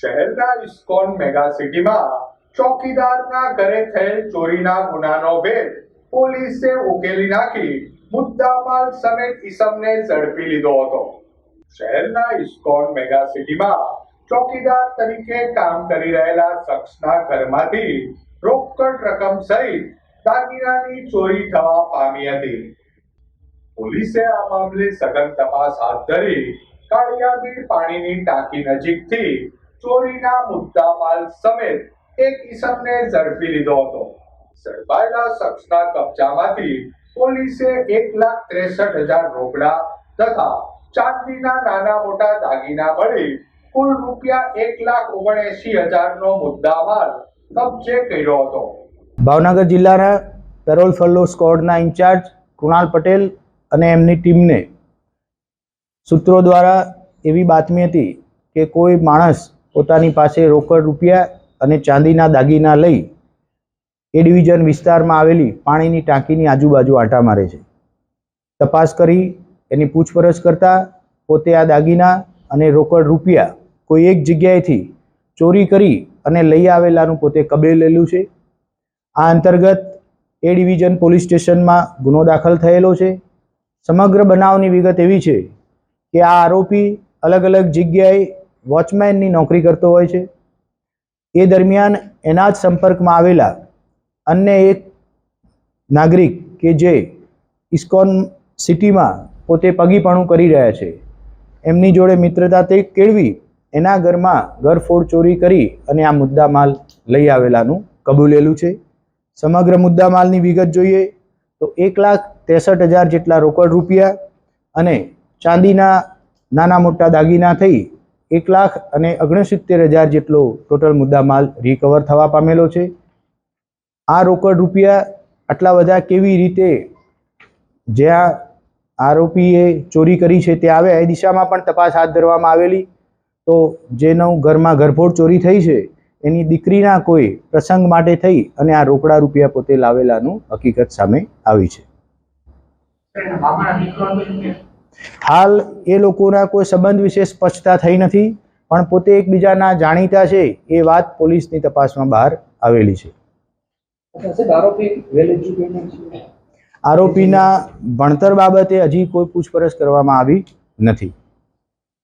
શહેરના ISKCON mega સિટીમાં ચોકીદારના ઘરે થયેલ ચોરીના ગુનાનો ભેદ પોલીસે ઉકેલી નાખી મુદ્દામાલ સમેત ઈસમને ઝડપી લીધો હતો. શહેરના ઇસ્કોન મેગા સિટીમાં ચોકીદાર તરીકે કામ કરી રહેલા શખ્સના ઘરમાંથી રોકડ રકમ સહિત દાગીનાની ચોરી થવા પામી હતી. પોલીસે આ મામલે સઘન તપાસ હાથ ધરી કાળિયાબીડ પાણીની ટાંકી નજીકથી ચોરીના મુદ્દામાલ સમેત એક ઈસમને ઝડપી લીધો હતો. ઝડપાયેલા શખ્સના કબજામાંથી પોલીસે એક લાખ ત્રેસઠ હજાર રોકડા તથા ચાંદીના નાના મોટા દાગીના મળી કુલ રૂપિયા એક લાખ ઓગણએસી હજારનો મુદ્દામાલ કબજે કર્યો હતો. ભાવનગર જિલ્લાના પેરોલ ફલ્લો સ્કોડના ઇન્ચાર્જ કૃણાલ પટેલ અને એમની ટીમને સૂત્રો દ્વારા એવી બાતમી હતી કે કોઈ માણસ પોતાની પાસે રોકડ રૂપિયા અને ચાંદીના દાગીના લઈ એ ડિવિઝન વિસ્તારમાં આવેલી પાણીની ટાંકીની આજુબાજુ આંટા મારે છે. તપાસ કરી, એની પૂછપરછ કરતાં પોતે આ દાગીના અને રોકડ રૂપિયા કોઈ એક જગ્યાએથી ચોરી કરી અને લઈ આવેલાનું પોતે કબેલેલું છે. આ અંતર્ગત એ ડિવિઝન પોલીસ સ્ટેશનમાં ગુનો દાખલ થયેલો છે. સમગ્ર બનાવની વિગત એવી છે કે આ આરોપી અલગ અલગ જગ્યાએ વોચમેનની નોકરી કરતો હોય છે. એ દરમિયાન એના જ સંપર્કમાં આવેલા અન્ય એક નાગરિક કે જે ઇસ્કોન સિટીમાં પોતે પગીપણું કરી રહ્યા છે. એમની જોડે મિત્રતા તે કેળવી એના ઘરમાં ઘરફોડ ચોરી કરી અને આ મુદ્દામાલ લઈ આવેલાનું કબૂલેલું છે. સમગ્ર મુદ્દામાલની વિગત જોઈએ તો એક લાખ ત્રેસઠ હજાર જેટલા રોકડ રૂપિયા અને ચાંદીના નાના મોટા દાગીના થઈ એક લાખ અને ઓગણસિત્તેર હજાર જેટલો ટોટલ મુદ્દામાલ રિકવર થવા પામેલો છે. આ રોકડ રૂપિયા આટલા બધા કેવી રીતે જ્યાં આરોપીએ ચોરી કરી છે તે આવે, એ દિશામાં પણ તપાસ હાથ ધરવામાં આવેલી. તો જેનું ઘરમાં ઘરફોડ ચોરી થઈ છે, એની દીકરીના કોઈ પ્રસંગ માટે થઈ અને આ રોકડા રૂપિયા પોતે લાવેલાનું હકીકત સામે આવી છે. હાલ એ લોકોના કોઈ સંબંધ વિશે સ્પષ્ટતા થઈ નથી પણ પોતે એકબીજાના જાણીતા છે એ વાત પોલીસની તપાસમાં બહાર આવેલી છે. આરોપીના ભણતર બાબતે હજી કોઈ પૂછપરછ કરવામાં આવી નથી.